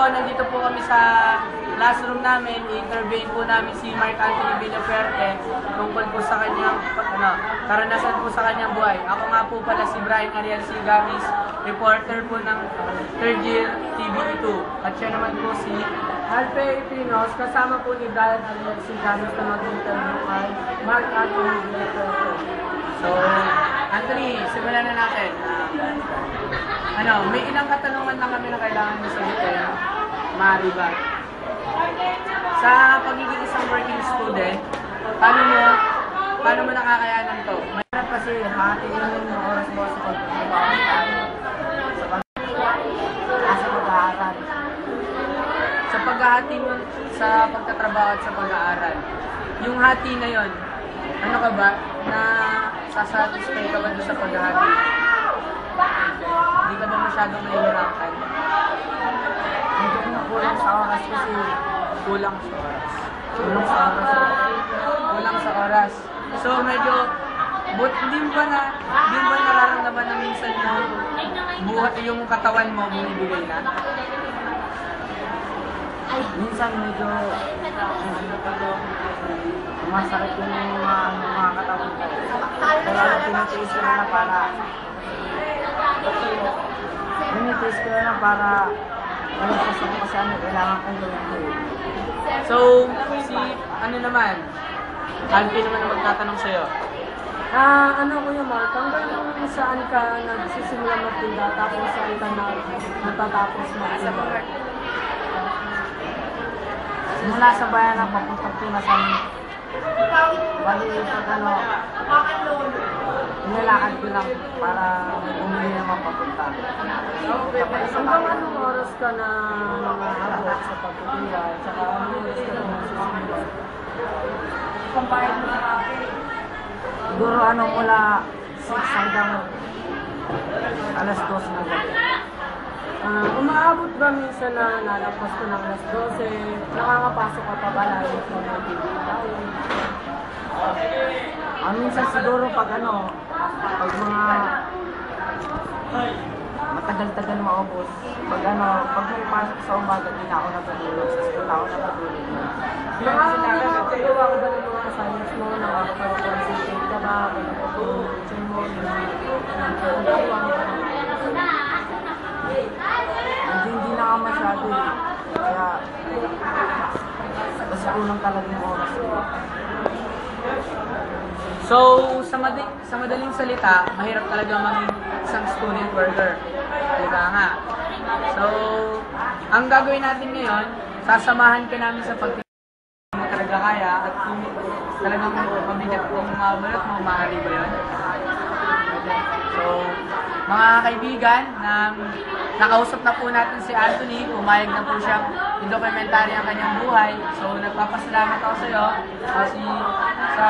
po, nandito po kami sa classroom namin. I-interview po namin si Mark Anthony Villaferte tungkol po sa kanyang ano, karanasan po sa kanyang buhay. Ako nga po pala si Brian Ariel Sigamis, reporter po ng third year TVE2. At siya naman po si Alpe Pinos, kasama po ni Brian Ariel Siganos na mag-interview kay Mark Anthony Villaferte. So, Anthony, simulan na natin. Ano, may ilang katanungan lang kami na kailangan mo sagutin. Maaari ba? Sa pagiging isang working student, paano mo, paano mo nakakayanan to? Mahirap kasi hati yun yung oras mo sa tayo. Sa pag-aaral. Sa paghahati mo sa pagtatrabaho at sa pag-aaral, yung hati na yon, ano ka ba, na sasatisfy ka ba doon sa paghahati? Hindi ka ba masyadong nahihirapan? Medyo kumukulang sa oras kasi Kulang sa oras. kulang sa oras. Kulang sa oras. So medyo, but hindi mo ba na, hindi mo ba nararamdaman na minsan yung buhat, yung katawan mo bumibigay na? Minsan medyo masakit yung mga, ano, mga katawan ko. Kaya tinitiis ko na para tinitiis ko na para ano sa sa kasi ano kailangan kong gawin ko. So, si, ano naman, Alfie naman ang magtatanong sa'yo. Ah, ano Kuya Mark, hanggang saan ka nagsisimula magtinda tapos saan ka na natatapos magtinda? Simula sa bayan ng papuntang Pinasan. Bali, pag ano, nilalakad ko lang para bumili naman papunta. Hanggang anong oras ka na nangahabot sa pagtitinda? Tsaka anong oras ka na nagsisimula? Siguro ano mula 6 hanggang alas 12 ng gabi. Ah, umaabot ba minsan na nalagpas ko ng alas 12? Nakakapasok ka pa ba lalo sa mga tayo? Ah, minsan siguro pag ano, matagal-tagal maubos. Pag ano, pag may pasok sa umaga, di na ako natutulog. Sa school ako natutulog. Nakakagawa ko ba ng mga assignments mo? Nakakapag-concentrate ka ba? Nakakapag-concentrate mo? Nakakapag-gawa Hindi, hindi na ka masyado eh. Kaya, basta kulang talaga yung oras ko. So, sa, madi- sa madaling salita, mahirap talaga maging isang student worker. Diba nga? So, ang gagawin natin ngayon, sasamahan ka namin sa pag mo talaga kaya at kung talagang mabigat kung mabalot mo, maaari ba yun? So, mga kaibigan, na nakausap na po natin si Anthony, pumayag na po siyang i-documentary ang kanyang buhay. So, nagpapasalamat ako sa iyo kasi sa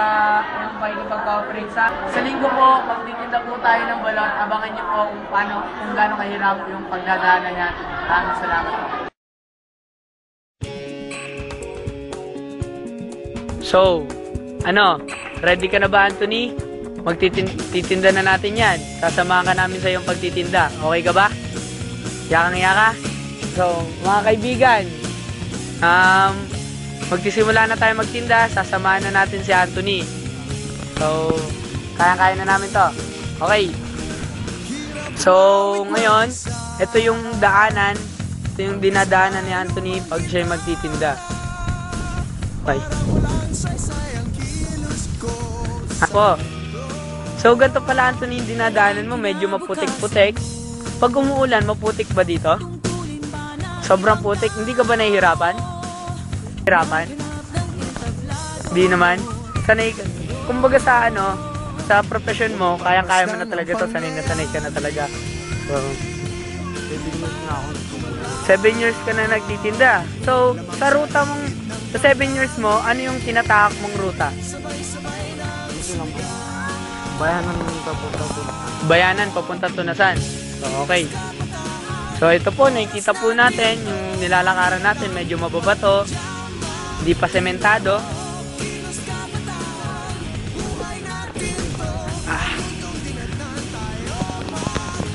yung pakikipag-cooperate sa sa linggo po, magtitinda po tayo ng balot. Abangan niyo po kung paano, kung gaano kahirap yung pagdadaanan niya. Maraming salamat po. So, ano, ready ka na ba Anthony? Magtitinda na natin yan. Sasamahan ka namin sa iyong pagtitinda. Okay ka ba? Yakang yaka? So, mga kaibigan, um, magsisimula na tayo magtinda. Sasamahan na natin si Anthony. So, kaya-kaya na namin to. Okay. So, ngayon, ito yung daanan. Ito yung dinadaanan ni Anthony pag siya magtitinda. Bye. Ako. So, ganito pala, Anthony, yung dinadaanan mo. Medyo maputik-putik. Pag umuulan, maputik ba dito? Sobrang putik. Hindi ka ba nahihirapan? Hirapan? Hindi naman. Sanay ka. Kumbaga sa ano, sa profession mo, kaya-kaya mo na talaga to. Sanay na sanay ka na talaga. So, 7 years ka na nagtitinda. So, sa ruta mong, sa 7 years mo, ano yung tinatahak mong ruta? Bayanan papunta ko. Bayanan, papunta Tunasan. So, okay. So, ito po, nakikita po natin, yung nilalakaran natin, medyo mababato. Hindi pa sementado. Ah.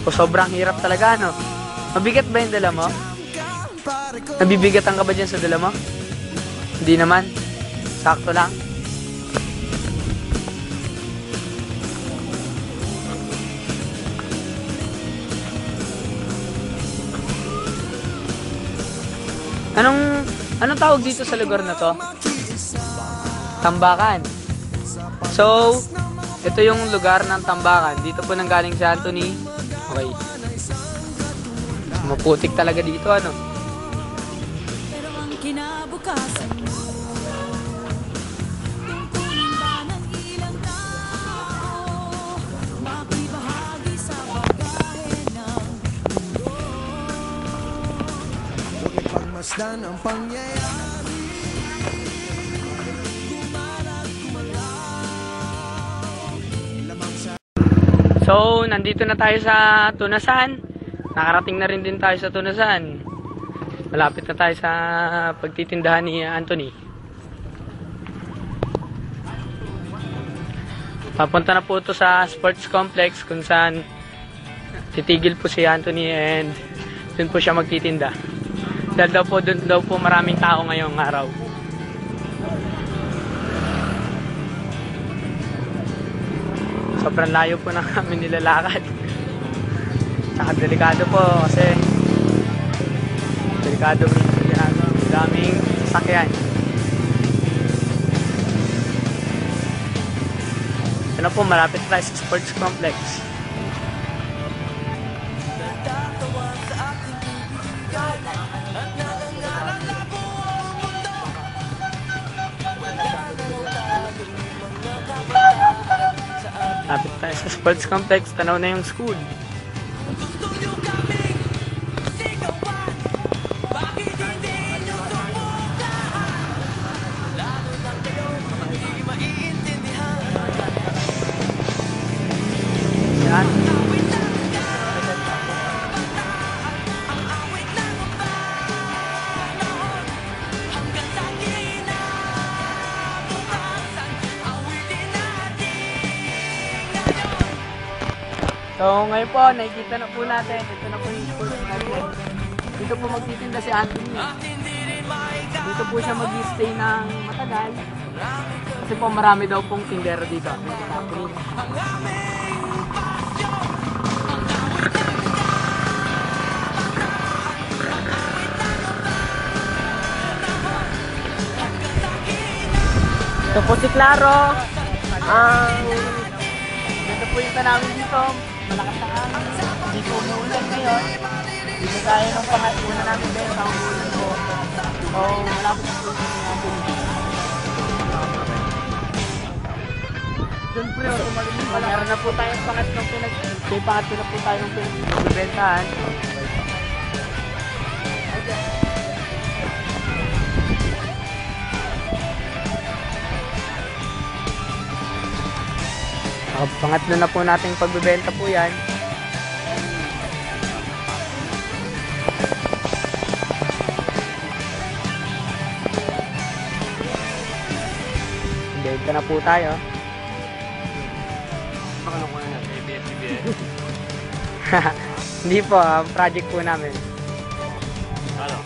O, sobrang hirap talaga, no? Mabigat ba yung dala mo? Nabibigatan ka ba dyan sa dala mo? Hindi naman. Sakto lang. Anong anong tawag dito sa lugar na to? Tambakan. So, ito yung lugar ng Tambakan. Dito po nanggaling si Anthony. Okay. Maputik talaga dito ano. Pero ang kinabukasan Pagmasdan ang pangyayari So, nandito na tayo sa Tunasan. Nakarating na rin din tayo sa Tunasan. Malapit na tayo sa pagtitindahan ni Anthony. Papunta na po ito sa sports complex kung saan titigil po si Anthony and dun po siya magtitinda. Dahil daw po, dun daw po maraming tao ngayong araw. Sobrang layo po na kami nilalakad. Tsaka delikado po kasi delikado din ano, daming sasakyan. Ano po, malapit tayo sa sports complex. Sa sports complex, tanaw na yung school. So ngayon po, nakikita na po natin, ito na po yung school natin. Dito po magtitinda si Anthony. Dito po siya mag-stay ng matagal. Kasi po marami daw pong tindero dito. Ito po si Claro. Ang Ganda po yung tanawin dito. Malakas na hangin. Hindi po umuulan ngayon. Dito tayo ng pangatuna namin sa umuulan po. So, wala po po yung natin. Siyempre, tumaling pala. Meron na po tayong pangatlong pinag... May pangatlo na po tayong pinagbibentahan. Uh, pangatlo na po nating pagbebenta po yan. Benta na po tayo. Ano ko na ABS-CBN? Hindi po, ang project po namin. Ano?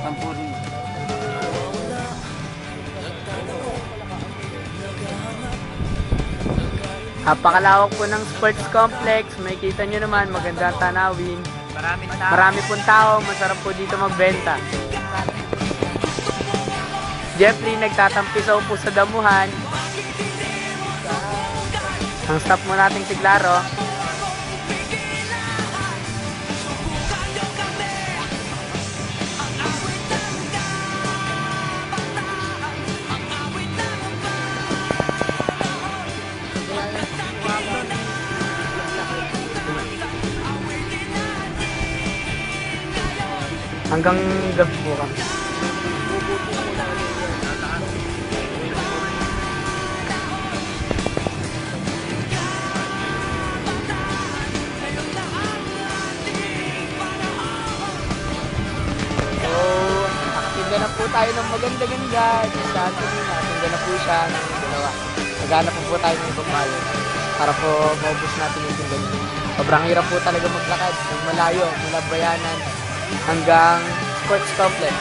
Sampurong. Napakalawak po ng sports complex. May kita nyo naman, magandang tanawin. Maraming tao. Marami pong tao, masarap po dito magbenta. Jeffrey, nagtatampisaw po sa damuhan. Ang stop mo nating si Hanggang gabi po kami. So, nakatinda na po tayo ng maganda-ganda. Sa Anthony, nakatinda na po siya ng dalawa. Naghanap po po tayo ng bayan. para po maubos natin yung tinggal. Sobrang hirap po talaga maglakad ng malayo mula bayanan hanggang sports complex.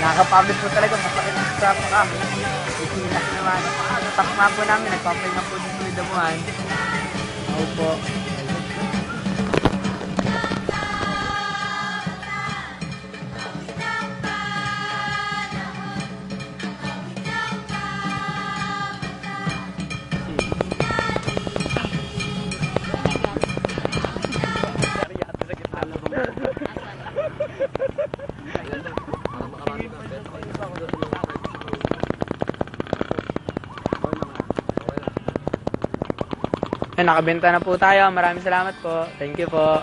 Nakakapagod po talaga, masakit sa paka. Ikinas naman. Takma po namin, nagpapahinga po sa damuhan. Ako po. Yan, nakabenta na po tayo. Maraming salamat po. Thank you po.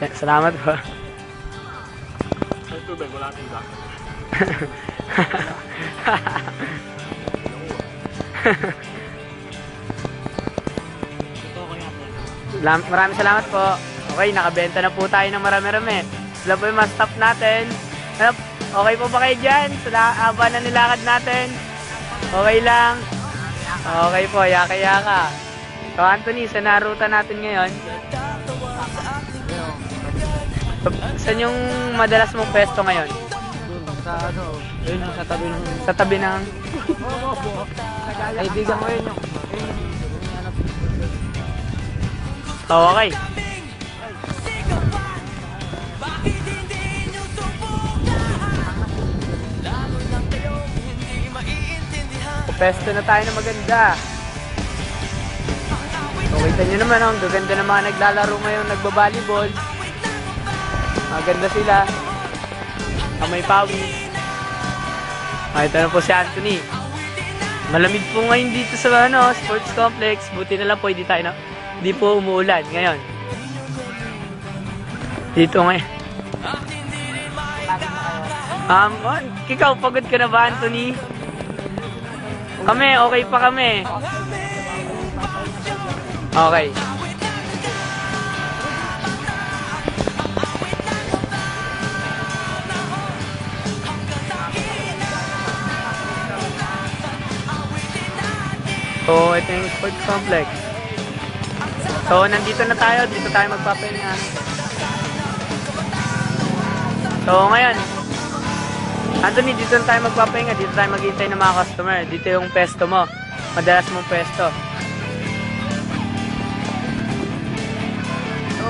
Yan, Salamat po. Tubig, wala tiga. Lam- Maraming salamat po. Okay, nakabenta na po tayo ng marami-rami. Sila po yung mas stop natin. Ano, okay po ba kayo dyan? Sa haba na nilakad natin? Okay lang? Okay po, yaka-yaka. So Anthony, sa naruta natin ngayon, saan yung madalas mong pwesto ngayon? Sa ano, yun sa tabi ng... Sa tabi ng... Kaibigan ko yun yung... yun yung- yung Oh, okay. Pesto na tayo na maganda. So, kita naman, ang gaganda ng mga naglalaro ngayon, nagbabalibol. Maganda sila. Kamay pawis. Ah, ito na po si Anthony. Malamig po ngayon dito sa ano, sports complex. Buti na lang po, hindi tayo na, hindi po umuulan ngayon. Dito ngayon. Um, oh, ikaw, pagod ka na ba, Anthony? Kami, okay pa kami. Okay. So, ito yung sports complex. So, nandito na tayo. Dito tayo magpapahinga. So, ngayon, Anthony, dito na tayo magpapahinga. Dito tayo maghihintay ng mga customer. Dito yung pesto mo. Madalas mong pesto. So,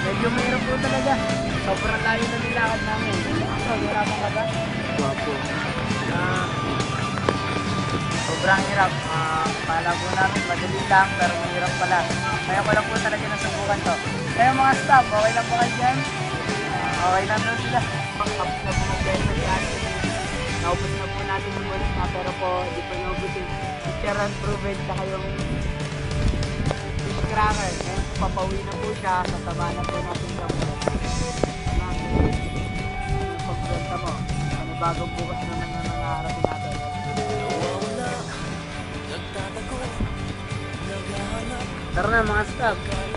medyo mahirap po talaga. Sobrang layo na nilakad namin. So, hirapan ka ba? Wapo. Ah, sobrang hirap. Ah, kala po namin madali lang, pero mahirap pala. Kaya ko lang po talaga nasubukan to. Kaya mga staff, okay lang ba kayo dyan? Ah, okay lang daw sila. Tapos na po si Anthony. Naubos na po natin yung buwan na, pero po, di pa naubos yung picture and proven saka yung fish cracker. Ngayon, papawi na po siya, kasama na po natin siya. Yung pagbenta mo, ano bagong bukas na nang nangangarapin natin. Tara na mga staff.